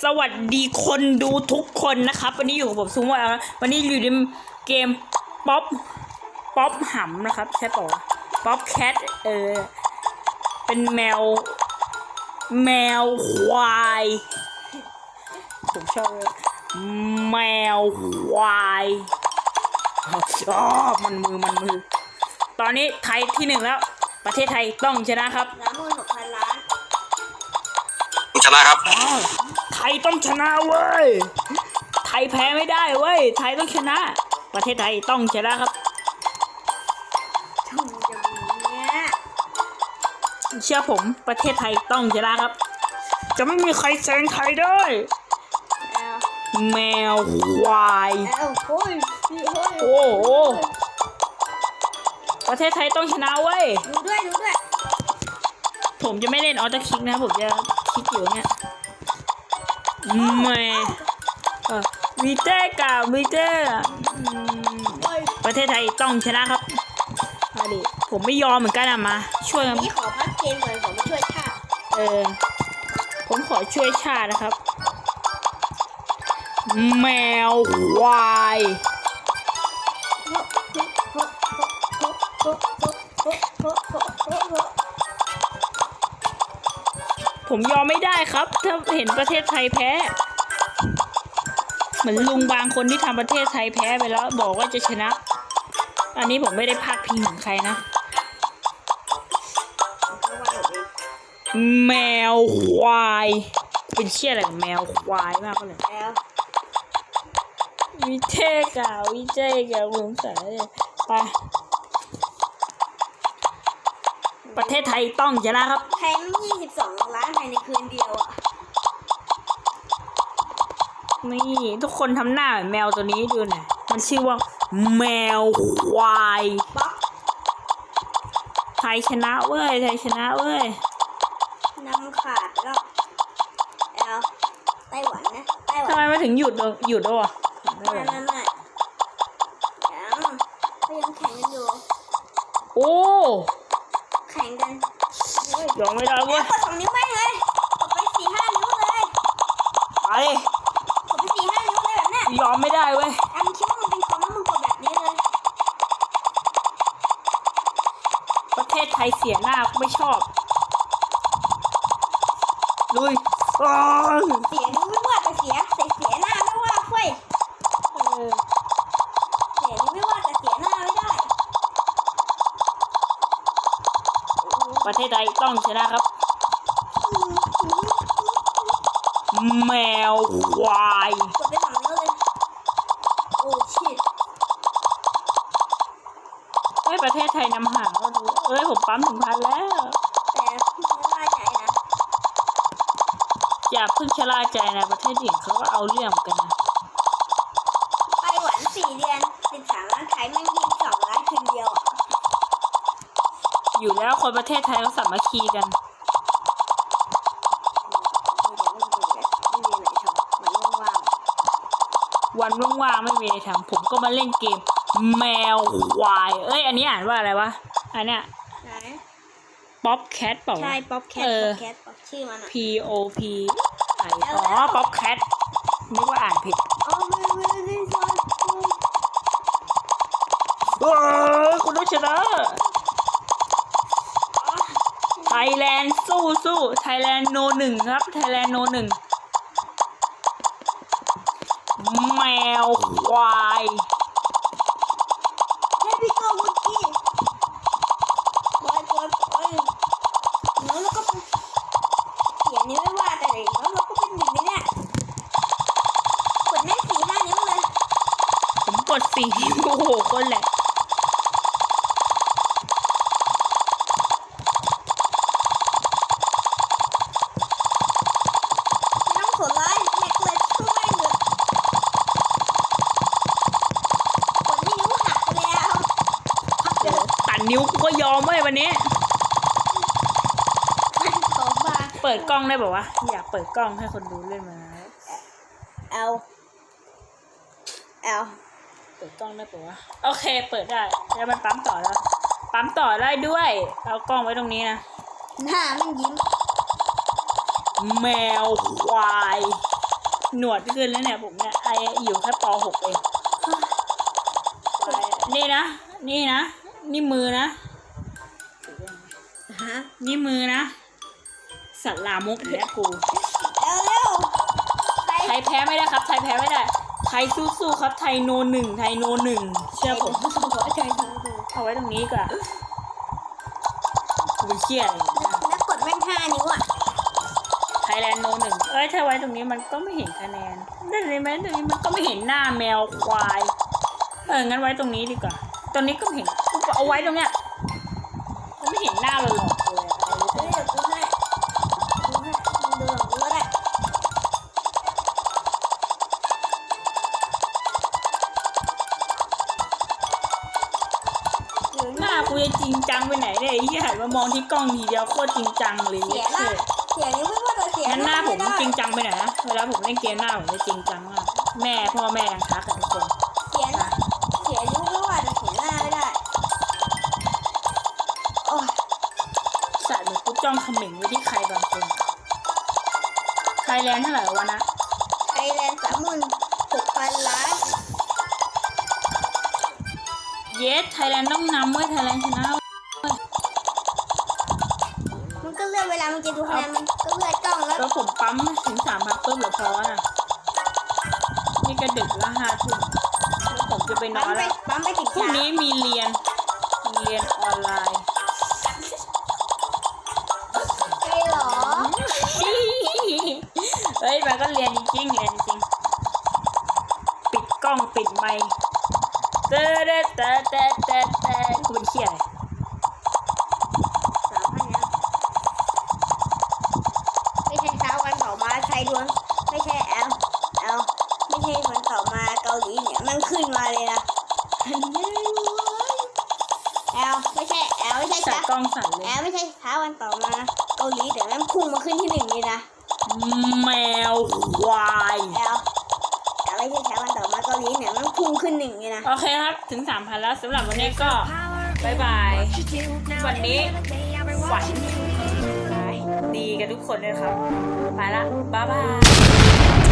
สวัสดีคนดูทุกคนนะครับ วันนี้อยู่กับผมซูมว่านะวันนี้อยู่ในเกมป๊อปป๊อปหำนะครับใช่ป่าวป๊อปแคทเออเป็นแมว แมวควายผมชอบเลยแมวควายชอบมันมือมันมือ ตอนนี้ไทยที่หนึ่งแล้ว ประเทศไทยต้องชนะครับสามหมื่นหกพันล้านชนะครับอ้าวไท ยต้องชนะเว้ย ไทยแพ้ไม่ได้เว้ย ไทยต้องชนะ ประเทศไทยต้องชนะครับถุงจะมีเนี่ยเชื่อผม ประเทศไทยต้องชนะครับ จะไม่มีใครแซงไทยได้ แอลแมวควาย แอลโอ้ยพี่โอ้ยโอ้โห ประเทศไทยต้องชนะเว้ย ดูด้วยดูด้วย ผมจะไม่เล่นออโต้คิกนะครับผมจะคลิกอยู่เนี่ย แม่เออวีเต้กับวีเต้อืมโอ้ยประเทศไทยต้องชนะครับมาดิผมไม่ยอมเหมือนกันอะมา ช่วยกันนี่ขอพักเกมก่อนผมไม่ช่วยชาติเออ ผมขอช่วยชาตินะครับ แมวควาย ผมยอมไม่ได้ครับ ถ้าเห็นประเทศไทยแพ้ เหมือนลุงบางคนที่ทำประเทศไทยแพ้ไปแล้ว บอกว่าจะชนะ อันนี้ผมไม่ได้พาดพิงถึงใครนะ แมวควาย เป็นเชี่ยอะไรกับแมวควายมากเลยแอลวิเทกอะวิเทกอะผมสายเลยไป ประเทศไทยต้องชนะครับ ไทยมันยี่สิบสองล้านภายในคืนเดียวอะ นี่ทุกคนทำหน้าเหมือนแมวตัวนี้ดูหน่อยมันชื่อว่า แมวควายป๊อกไทยชนะเว้ยไทยชนะเว้ยนำขาดแล้วแอลไต้หวันนะไต้หวัทำนไมมาถึงหยุดลงหยุดแล้ววะไม่ไม่ไม่ยังเขายังแข่งกันอยู่ โอ้แข่งกันโอ้ยยอมไม่ได้แอเว้ลยกดสองนิ้วไม่เลยกดไปสี่ห้านิ้วเลยไปกดไปสี่ห้านิ้วเลยแบบเนี้ยยอมไม่ได้เว้ยแอมคิดว่ามันเป็นคอมแล้วมึงกดแบบนี้เลย ประเทศไทยเสียหน้าไม่ชอบลุยอ้าวเสียนิ้วไม่ว่าแต่เสียเสียเสียหน้าไม่ว่าเฟ้ย เออ เสียนิ้วไม่ว่าแต่เสียหน้าไม่ได้ ประเทศไทยต้องชนะครับ แมวควายกดไปสองนิ้วเลย โอ้ชิตเฮ้ยประเทศไทยนำห่างก็ดูเอ้ยผมปั๊มถึงพันแล้ว แต่ไม่ว่าใจนะอย่าเพิ่งชะล่าใจนะ ประเทศอื่นเขาก็เอาเรื่องเหมือนกันนะไต้หวันสี่เดือนสิบสามล้านไทยแม่งยี่สิบสองล้านคืนเดียวอะ อยู่แล้วคนประเทศไทยเขาสามัคคีกันไม่มีอะไรทำมันว่างวันว่างๆไม่มีอะไรทำผมก็มาเล่นเกม แมวควาย เอ้ย อันนี้อ่านว่าอะไรวะ อันเนี้ยๆนะป๊อปแคทเปล่าใช่วะป๊อปแคทเออป๊อปแคทป๊อปชื่อมันอะ P O P ไออ๋อ ป๊อปแคทนึกว่าอ่านผิดอ๋อไม่ไม่ไม่ใช่เออคุณต้องชนะ ไทยแลนด์สู้สู้ไทยแลนด์โนหนึ่งครับไทยแลนด์โนหนึ่งแมวควายเฮ้ยพี่โกวุกี้บอยบอยบอยแล้วเราก็เสียนิ้วไม่ว่าแต่เด็กแล้วเราก็เป็นหนึ่งในเนี่ยกดแม่งสี่ห้านิ้วเลย ผมกดสี่นิ้วโอ้โหคนแหละ ไม่ต้องสนเลยแม็กเลยช่วยเหลือกดให้นิ้วหักไปแล้วพักเดินตัดนิ้วกูก็ยอมเว้ยวันนี้ มันสองบาทเปิดกล้องได้บอกว่าวะอยากเปิดกล้องให้คนดูเล่นมาเอลเอลเปิดกล้องได้ปะวะโอเค เปิดได้แล้วมันปั๊มต่อแล้ว ปั๊มต่อได้ด้วย เอากล้องไว้ตรงนี้นะ หน้ามันยิ้ม แมวควาย หนวดขึ้นแล้วเนี่ยผมเนี่ยไออยู่แค่ป .6 เองไปนี่นะ นี่นะ นี่มือนะ ฮะนี่มือนะ สัตว์ลามกเนี่ยกูเร็วเร็วใครไทยแพ้ไม่ได้ครับ ไทยแพ้ไม่ได้ ไทยสู้ๆครับ ไทยโนหนึ่ง ไทยโนหนึ่ง เชื่อผมหัวใจดูดูเอาไว้ตรงนี้ก่อนกูเป็นเชี่ยอะไรเนี่ยแล้วกดแม่งห้านิ้วอะไท ยแลนด์โนหนึ่งเอ้ยถ้าไว้ตรงนี้มันก็ไม่เห็นคะแนนนั่นเลยไหมตรงนี้มันก็ไม่เห็นหน้าแมวควาย เออ งั้นไว้ตรงนี้ดีกว่า ตรงนี้ก็ไม่เห็นกูก็เอาไว้ตรงเนี้ยมันไม่เห็นหน้าเราหรอกเลยอะไรรู้เดี๋ปะยวกูให้กูให้มึงดูของกูก็ได้เดี๋ยวหน้ากูจะจริงจังไปไหนเนี่ยไอ้ที่หันมามองที่กล้องทีเดียวโคตรจริงจังเลยเสียหน้า เสียนิ้วไม่ว่าจะเสียงั้นหน้าผมไได้จริงจังไปไหนนะ เวลาผมเล่นเกมหน้าผมจะจริงจังมากแม่พ่อแม่ยังทักกันทุกคนเสียนะเสียนิ้วไม่ว่าจะเสียหน้าไม่ได้โอ้ยสัตว์เหมือนกูจ้องเขม่งไว้ที่ใครบางคนไทยแลนด์เท่าไหร่วะนะ ไทยแลนด์สามหมื่นหกพันล้าน เยสไทยแลนด์ต้องนำเว้ยไทยแลนด์ชนะ มันจะดูคะแนนมันก็เลื่อนกล้องแล้วแล้วผมปั๊มถึงสามพันปุ๊บเหรือพอน่ะนี่ก็ดึกแล้วห้าทุ่มแล้วผมจะไปนอปั๊มนไปแล้วปั๊มไปถึงพรุ่งเช้านี้มีเรียน แอลไม่ใช่ใส่เช้ากล้องสั่นเลแอยลไม่ใช่เช้าวันต่อมาเกาหลีเดี๋ยวแม่งพุ่งมาขึ้นที่หนึ่งเลยนะแมวควายแอลแอลไม่ใช่เช้าวันต่อมาเกาหลีเนี่ยแม่งพุ่งขึ้นหนึ่งเลยนะโอเคครับถึงสามพันแล้วสำหรับวันนี้ก็บายบายวันนี้ฝันดีกันทุกคนเลยครับไปละบ๊ายบาย